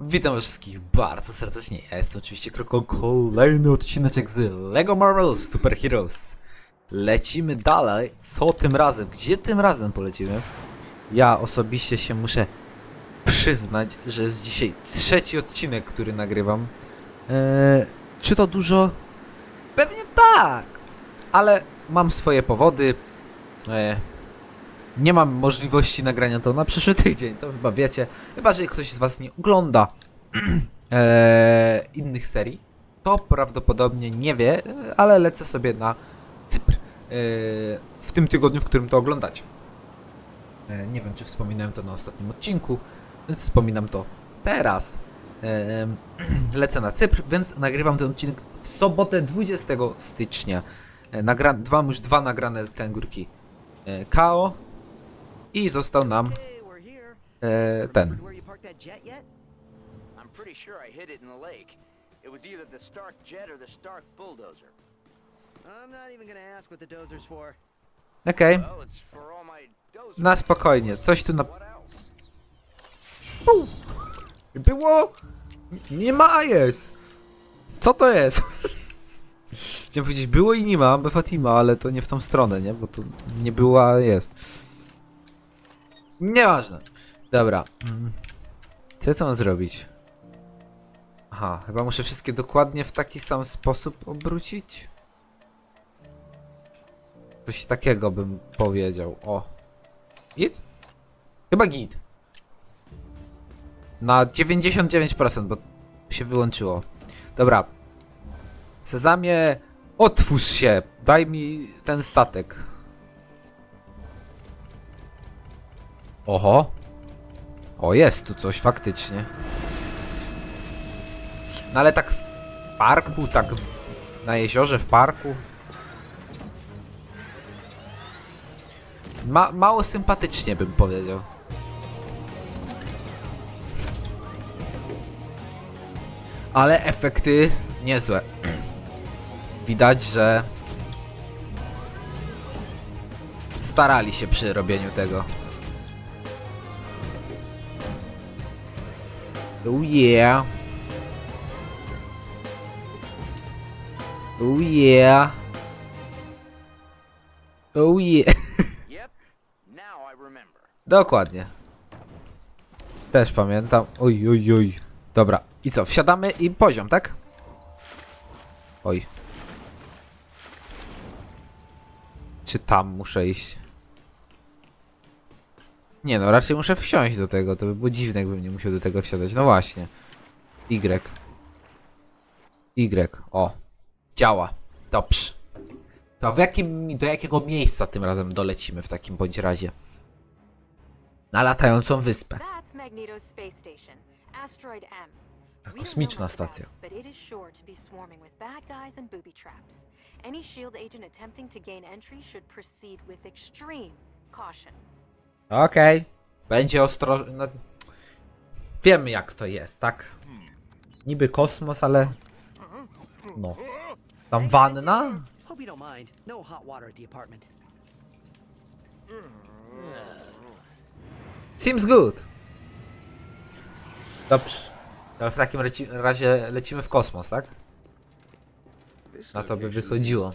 Witam wszystkich bardzo serdecznie. Ja jestem oczywiście Kroko. Kolejny odcineczek z LEGO Marvel Super Heroes. Lecimy dalej. Co tym razem? Gdzie tym razem polecimy? Ja osobiście się muszę przyznać, że jest dzisiaj trzeci odcinek, który nagrywam. Eee, czy to dużo? Pewnie tak, ale mam swoje powody. Eee, nie mam możliwości nagrania to na przyszły tydzień, to chyba wiecie. Chyba, że ktoś z Was nie ogląda eee, innych serii, to prawdopodobnie nie wie, ale lecę sobie na Cypr. Eee, w tym tygodniu, w którym to oglądacie. Eee, nie wiem, czy wspominałem to na ostatnim odcinku, więc wspominam to teraz. Lecę na Cypr, więc nagrywam ten odcinek w sobotę 20 stycznia. Nagra dwa, już dwa nagrane kangurki. KO i został nam e, ten. Where you parked that jet yet? I'm pretty sure I hid it in the lake. It was either the Stark jet or the Stark bulldozer. I'm not even gonna ask what the dozer's for. Okej, Well, it's for all my dozers. na spokojnie. Coś tu na... What else? Było! Nie ma, a jest! Co to jest? Chciałem powiedzieć, było i nie ma, by Fatima, ale to nie w tą stronę, nie? Bo tu nie było, a jest. Nieważne. Dobra. Mm. Co mam zrobić? Aha, chyba muszę wszystkie dokładnie w taki sam sposób obrócić? Coś takiego bym powiedział. O. Git? Chyba git. Na 99%, bo się wyłączyło. Dobra. Sezamie, otwórz się. Daj mi ten statek. Oho. O, jest tu coś faktycznie. No ale tak w parku, tak w, na jeziorze, w parku. Ma, mało sympatycznie bym powiedział. Ale efekty niezłe. Widać, że starali się przy robieniu tego. Oh yeah. Oh yeah. Oh yeah. Yep. Now I remember. Dokładnie. Też pamiętam. Oj, oj, oj. Dobra. I co? Wsiadamy i poziom, tak? Oj. Czy tam muszę iść? Nie no, raczej muszę wsiąść do tego. To by było dziwne, jakbym nie musiał do tego wsiadać. No właśnie. Y. Y. O. Działa. Dobrze. To w jakim, do jakiego miejsca tym razem dolecimy w takim bądź razie? Na latającą wyspę. Know kosmiczna stacja. Any shield agent attempting to gain entry should proceed with extreme caution. Okej. Będzie ostrożny. No, wiemy jak to jest, tak? Niby kosmos, ale. No. Tam wanna? Hope you don't mind. No hot water at the apartment. Seems good. Dobrze. To w takim leci razie lecimy w kosmos, tak? Na to by wychodziło.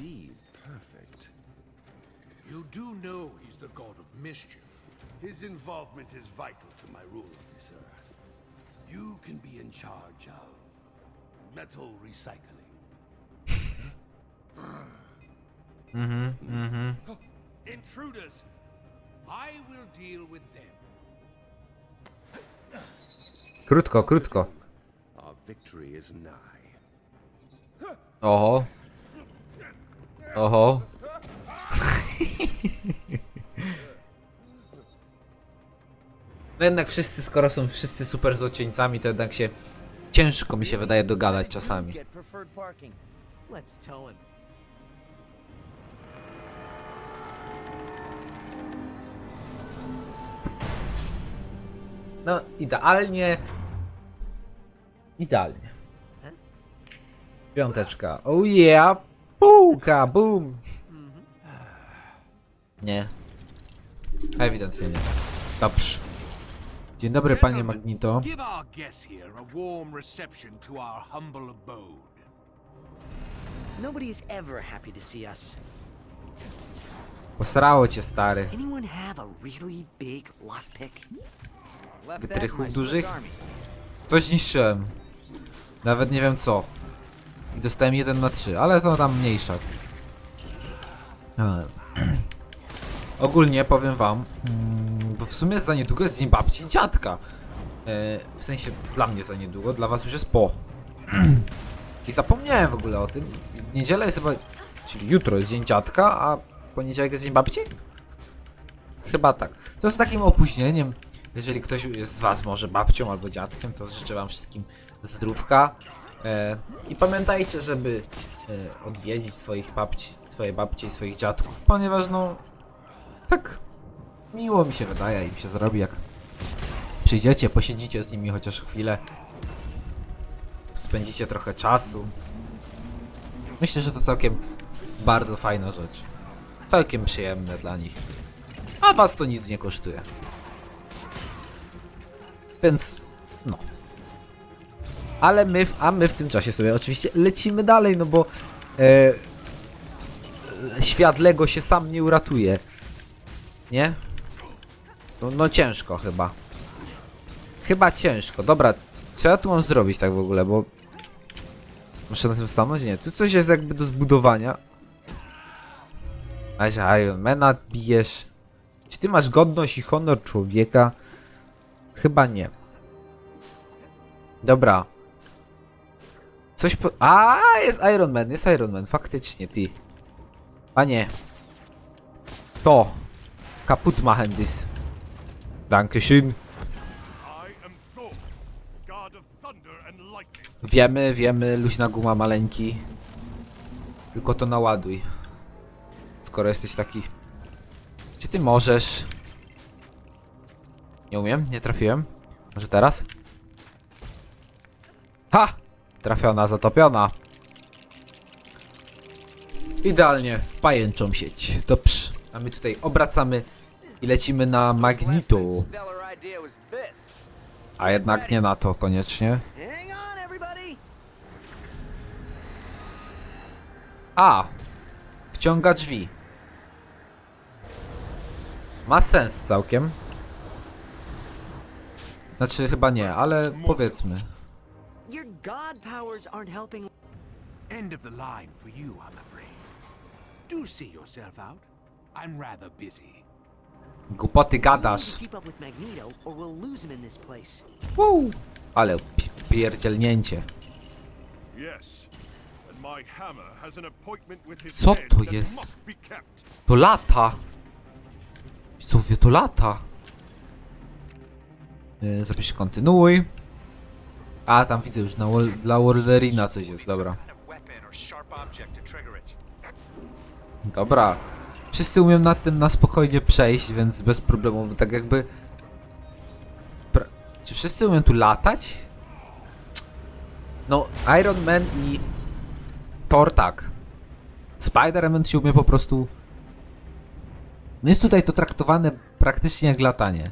You do know he's the god of mischief. His involvement is vital to my rule of this earth. You can be in charge of metal recycling. mm-hmm, mm-hmm. Intruders! I will deal with them. Krótko, krótko. Our victory is nigh. Oho. Oho. No jednak wszyscy, skoro są wszyscy super złocieńcami, to jednak się ciężko mi się wydaje dogadać czasami. No, idealnie. Idealnie. Piąteczka. Oh yeah! Półka, boom! Nie. Ewidentnie nie. Dobrze. Dzień dobry, panie Magnito. Nobody is ever happy to see us. Posrało cię, stary. Anyone have a really big lockpick? Left that in Wytrychów dużych? Coś zniszczyłem. Nawet nie wiem co. I dostałem 1 na 3, ale to tam mniejsza. Ogólnie powiem wam, mm, bo w sumie za niedługo jest dzień babci i dziadka. E, W sensie dla mnie za niedługo, dla was już jest po. I zapomniałem w ogóle o tym. Niedziela jest chyba, czyli jutro jest dzień dziadka, a poniedziałek jest dzień babci? Chyba tak. To z takim opóźnieniem. Jeżeli ktoś jest z was może babcią albo dziadkiem, to życzę wam wszystkim zdrówka. E, I pamiętajcie, żeby e, odwiedzić swoich babci, swoje babcie i swoich dziadków, ponieważ no tak miło mi się wydaje im się zrobi, jak przyjdziecie, posiedzicie z nimi chociaż chwilę, spędzicie trochę czasu. Myślę, że to całkiem bardzo fajna rzecz. Całkiem przyjemne dla nich. A was to nic nie kosztuje. Więc, no. Ale my, w- a my w tym czasie sobie oczywiście lecimy dalej, no bo e, e, świat Lego się sam nie uratuje. Nie? No, no ciężko chyba. Chyba ciężko. Dobra, co ja tu mam zrobić tak w ogóle, bo... Muszę na tym stanąć? Nie, tu coś jest jakby do zbudowania. A się Ironmana bijesz. Czy ty masz godność i honor człowieka? Chyba nie. Dobra. Coś po... A, jest Iron Man, jest Iron Man, faktycznie, ty. A nie. To. Kaput machen dis. Dankeschön. Wiemy, wiemy, luźna guma maleńki. Tylko to naładuj. Skoro jesteś taki... Czy ty możesz? Nie umiem, nie trafiłem. Może teraz? Ha! Trafiona, zatopiona. Idealnie, w pajęczą sieć. Dobrze. A my tutaj obracamy i lecimy na Magnitu. A jednak nie na to koniecznie. A! Wciąga drzwi. Ma sens całkiem. Znaczy chyba nie, ale powiedzmy. Your god powers aren't helping. End of the line for you, I'm afraid. Do see yourself out. I'm rather busy. Głupoty gadasz. to keep up with Magneto, or we'll lose him in this place. Woo. Ale pi- pierdzielnięcie. Yes, and my hammer has an appointment with his Co head to that jest? must be kept. To lata! Co wie, to lata! Yy, zapisz kontynuuj. A, tam widzę już, na Wol dla Wolverina coś jest, dobra. Dobra. Wszyscy umiem nad tym na spokojnie przejść, więc bez problemu, tak jakby... Pra... Czy wszyscy umieją tu latać? No, Iron Man i Thor tak. Spider-Man się umie po prostu... No jest tutaj to traktowane praktycznie jak latanie.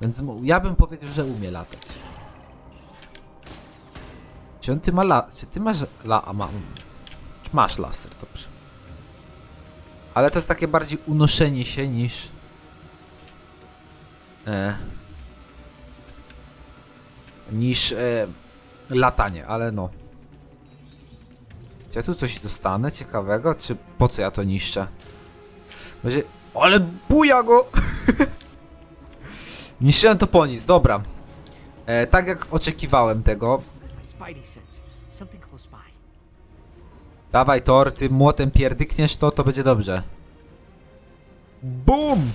Więc ja bym powiedział, że umie latać. Czy on ty ma la... Czy ty masz la... Ma... Masz laser, dobrze. Ale to jest takie bardziej unoszenie się niż... E, niż e, latanie, ale no. Czy ja tu coś dostanę ciekawego, czy po co ja to niszczę? Będzie... Ale buja go! Niszczyłem to po nic, dobra. E, tak jak oczekiwałem tego. Dawaj Thor, ty młotem pierdykniesz to, to będzie dobrze. BUM!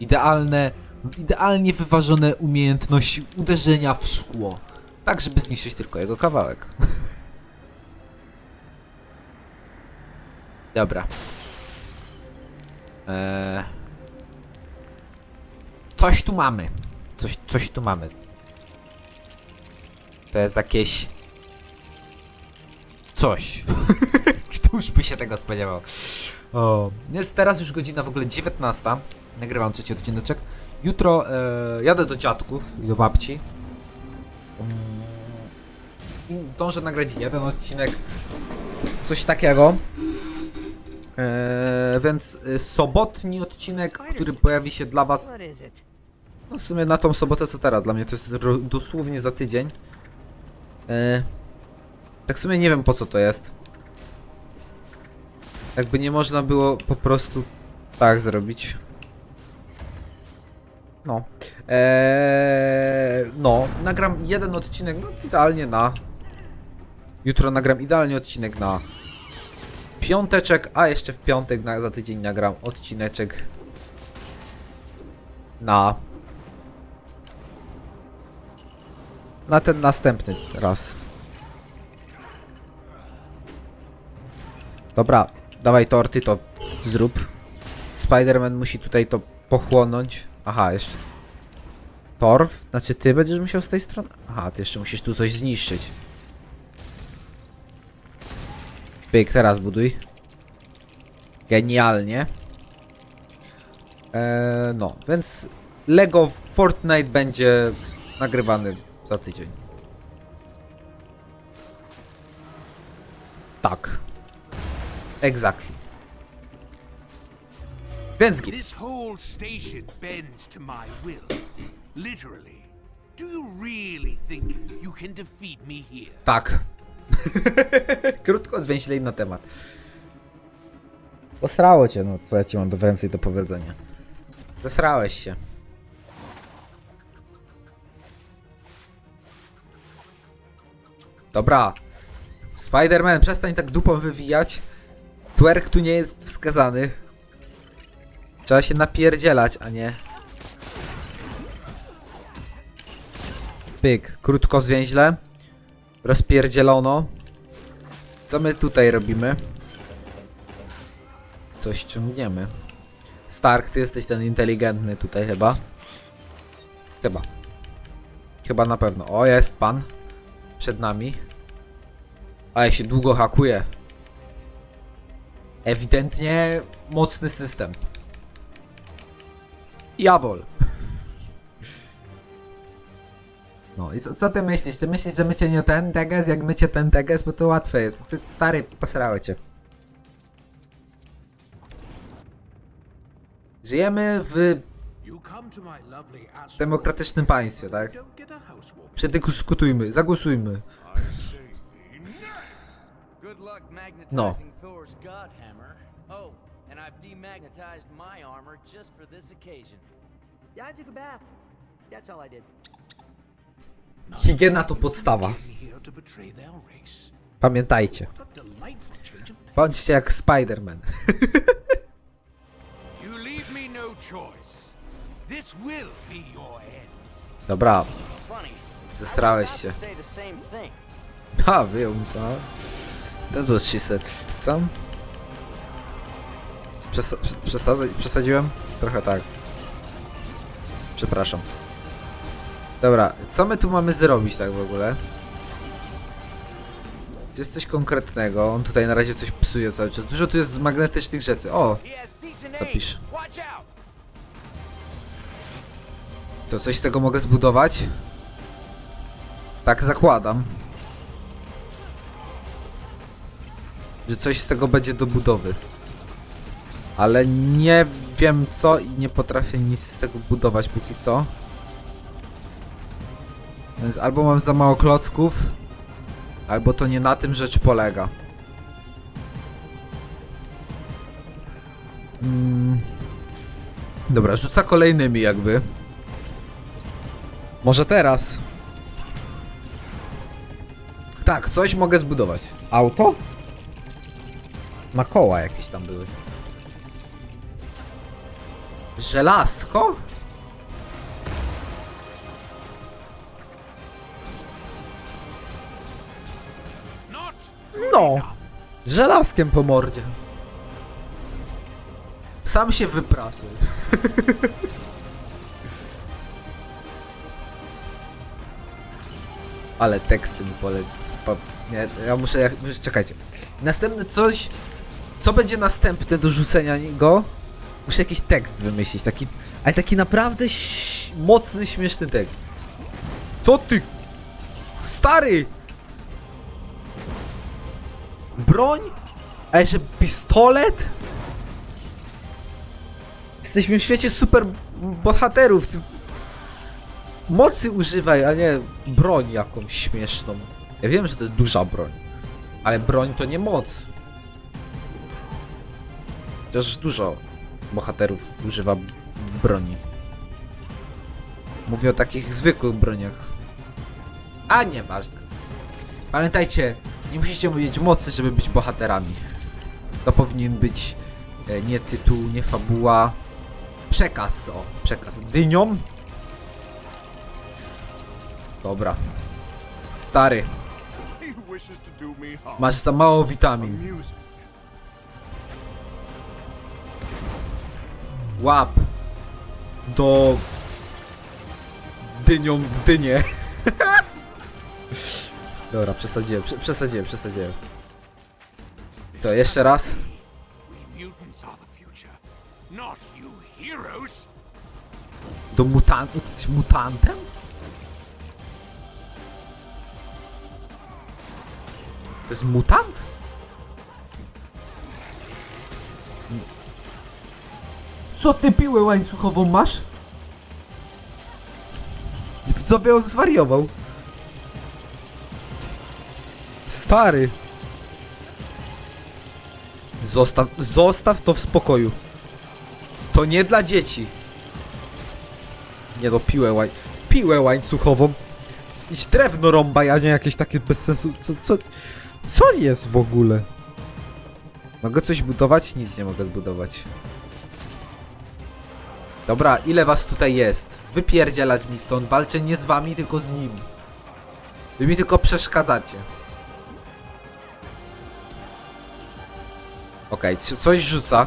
Idealne, idealnie wyważone umiejętności uderzenia w szkło. Tak, żeby zniszczyć tylko jego kawałek. Dobra. Eee... Coś tu mamy. Coś, coś tu mamy. To jest jakieś... Coś. Któż by się tego spodziewał? O. Jest teraz już godzina w ogóle 19. Nagrywam trzeci odcineczek. Jutro e, jadę do dziadków i do babci. Mm, I zdążę nagrać jeden odcinek. Coś takiego. E, więc e, sobotni odcinek, który pojawi się dla was no w sumie na tą sobotę co teraz, dla mnie to jest dosłownie za tydzień. E, tak w sumie nie wiem po co to jest. Jakby nie można było po prostu tak zrobić. No. Eee, no, nagram jeden odcinek, no idealnie na. Jutro nagram idealnie odcinek na piąteczek, a jeszcze w piątek na, za tydzień nagram odcineczek na na ten następny raz. Dobra, dawaj torty, to zrób. Spider-Man musi tutaj to pochłonąć. Aha, jeszcze. Torf? Znaczy ty będziesz musiał z tej strony? Aha, ty jeszcze musisz tu coś zniszczyć. Pyk, teraz buduj. Genialnie. Eee, no, więc Lego Fortnite będzie nagrywany za tydzień. Tak. Exactly. Więc git. This whole station bends to my will. Literally. Do you really think you can defeat me here? Tak. Krótko, zwięźlej na temat. Posrało cię, no co ja ci mam do więcej do powiedzenia. Zesrałeś się. Dobra. Spider-Man, przestań tak dupą wywijać. Twerk tu nie jest wskazany. Trzeba się napierdzielać, a nie... Pyk, krótko zwięźle. Rozpierdzielono. Co my tutaj robimy? Coś ciągniemy. Stark, ty jesteś ten inteligentny tutaj chyba. Chyba. Chyba na pewno. O, jest pan. Przed nami. A ja się długo hakuje. Ewidentnie mocny system. Jawol. No i co, co ty myślisz? Ty myślisz, że mycie nie ten teges, jak mycie ten teges, bo to łatwe jest. Ty stary, posrały cię. Żyjemy w demokratycznym państwie, tak? A housewarming. Przedyskutujmy, zagłosujmy. Good luck magnetizing No. Thor's God Hammer. Oh, and I've demagnetized my armor just for this occasion. I took a bath. That's all I did. Higiena to podstawa. Pamiętajcie. A. Bądźcie jak Spider-Man. You leave me no choice. This will be your end. Dobra, Funny. zesrałeś I was się. about to say the same thing. Ha, wyjął mi to. That was she said. Co? Przesadziłem? Trochę tak. Przepraszam. Dobra, co my tu mamy zrobić tak w ogóle? Czy jest coś konkretnego? On tutaj na razie coś psuje cały czas. Dużo tu jest z magnetycznych rzeczy. O, out. to coś z tego mogę zbudować? Tak zakładam. Że coś z tego będzie do budowy. Ale nie wiem co i nie potrafię nic z tego budować póki co. Więc albo mam za mało klocków, albo to nie na tym rzecz polega. Mm. Dobra, rzuca kolejnymi jakby. Może teraz. Tak, coś mogę zbudować. Auto? Na koła jakieś tam były. Żelazko? No. Żelazkiem po mordzie. Sam się wyprasuj. Ale teksty mi pole... Po... Nie, ja muszę... Ja, czekajcie. Następne coś... Co będzie następne do rzucenia go? Muszę jakiś tekst wymyślić, taki Ale taki naprawdę mocny, śmieszny tekst. Co ty? Stary! Broń? A jeszcze pistolet? Jesteśmy w świecie super bohaterów. Ty... Mocy używaj, a nie broń jakąś śmieszną. Ja wiem, że to jest duża broń. Ale broń to nie moc. Chociaż dużo bohaterów używa broni. Mówię o takich zwykłych broniach. A nieważne. Pamiętajcie, nie musicie mieć mocy, żeby być bohaterami. To powinien być e, nie tytuł, nie fabuła. Przekaz, o, przekaz. Dynią. Dobra. Stary, masz za mało witamin. Łap. Do... Dynią w dynię. Dobra, przesadziłem, prze- przesadziłem, przesadziłem. To jeszcze raz. Do mutantu? Ty jesteś mutantem? To jest mutant? Co ty piłę łańcuchową masz? Widzowie on zwariował. Stary. Zostaw, zostaw to w spokoju. To nie dla dzieci. Nie no, piłę łań... Piłę łańcuchową. Iść drewno rąbaj, a nie jakieś takie bez sensu. Co, co, co jest w ogóle? Mogę coś budować? Nic nie mogę zbudować. Dobra, ile was tutaj jest? Wypierdzielać mi stąd. Walczę nie z wami, tylko z nim. Wy mi tylko przeszkadzacie. Okej, co- coś rzuca.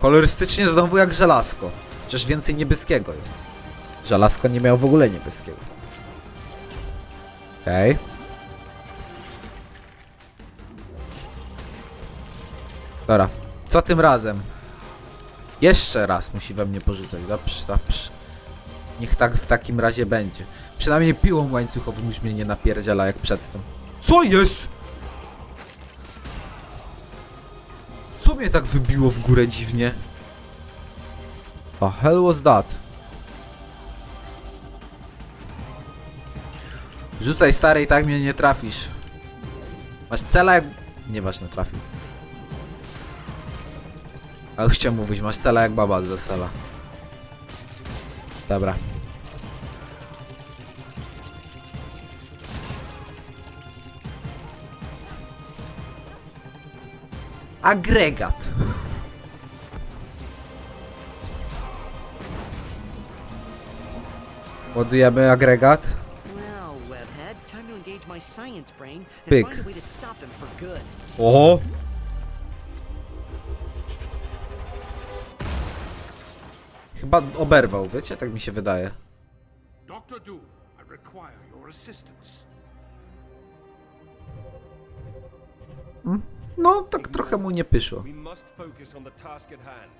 Kolorystycznie znowu jak żelazko. Chociaż więcej niebieskiego jest. Żelazko nie miał w ogóle niebieskiego. Okej. Dobra. Co tym razem? Jeszcze raz musi we mnie porzucać. Dobrze, dobrze. Niech tak w takim razie będzie. Przynajmniej piłą łańcuchową już mnie nie napierdziela jak przedtem. Co jest? Co mnie tak wybiło w górę dziwnie? The hell was that? Rzucaj stary i tak mnie nie trafisz. Masz jak... Nieważne, trafił. A już chciałem mówić, masz cela jak baba z wesela. Dobra. Agregat. Ładujemy agregat. Well, webhead, Chyba oberwał, wiecie? Tak mi się wydaje. Doctor Doom, I require your assistance. No, tak trochę mu nie pyszło. We must focus on the task at hand.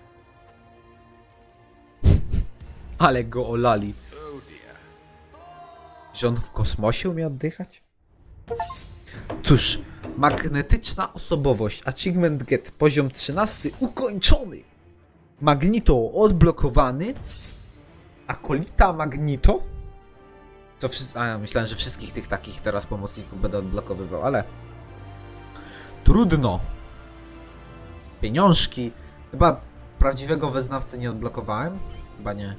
Ale go olali. Oh dear. Że on w kosmosie umie oddychać? Cóż, magnetyczna osobowość, achievement get, poziom 13 ukończony. Magnito odblokowany. Akolita Magnito? To wszyscy, a ja myślałem, że wszystkich tych takich teraz pomocników będę odblokowywał, ale trudno. Pieniążki. Chyba prawdziwego wyznawcę nie odblokowałem. Chyba nie.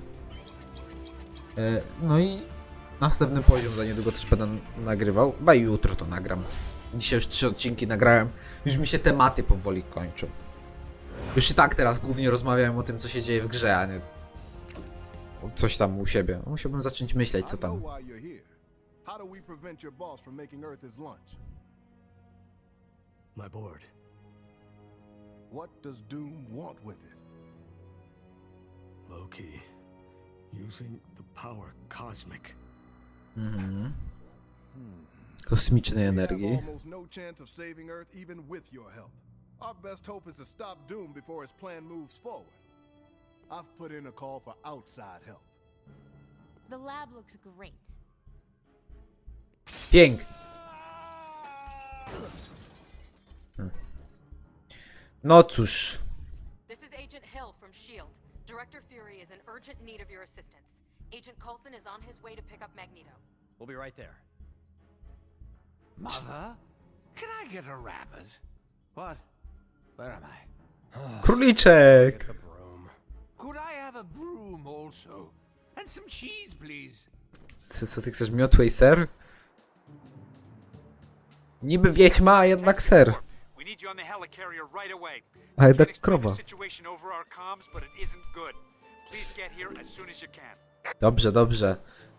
E, No i następny poziom za niedługo też będę nagrywał. Chyba jutro to nagram. Dzisiaj już trzy odcinki nagrałem. Już mi się tematy powoli kończą. Już i tak teraz głównie rozmawiałem o tym, co się dzieje w grze, a nie o coś tam u siebie. Musiałbym zacząć myśleć, co tam. How do we prevent your boss from making Earth his lunch? My board. What does Doom want with it? Low key. Using the power cosmic. Mhm. Kosmicznej We have energii. almost no chance of saving Earth even with your help. Our best hope is to stop Doom before his plan moves forward. I've put in a call for outside help. The lab looks great. Pięknie. Hmm. No cóż. This is Agent Hill from S.H.I.E.L.D. Director Fury is in urgent need of your assistance. Agent Coulson is on his way to pick up Magneto. We'll be right there. Mother, can I get a rabbit? What? Where am I? Króliczek! The broom. Could I have a broom also? And some cheese, please. Co, co ty chcesz, miotłej ser? Niby wiedźma, a jednak ser. We need you on the helicarrier right away. A jednak explain krowa. the situation over our comms, but it isn't good. Please get here as soon as you can. Dobrze, dobrze.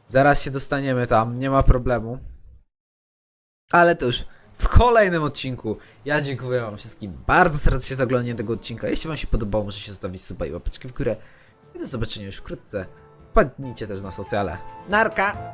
Zaraz się dostaniemy tam, nie ma problemu. Ale to już w kolejnym odcinku. Ja dziękuję wam wszystkim bardzo serdecznie za oglądanie tego odcinka. Jeśli wam się podobało, możecie zostawić suba i łapeczkę w górę. I do zobaczenia już wkrótce. Wpadnijcie też na socjale. Narka!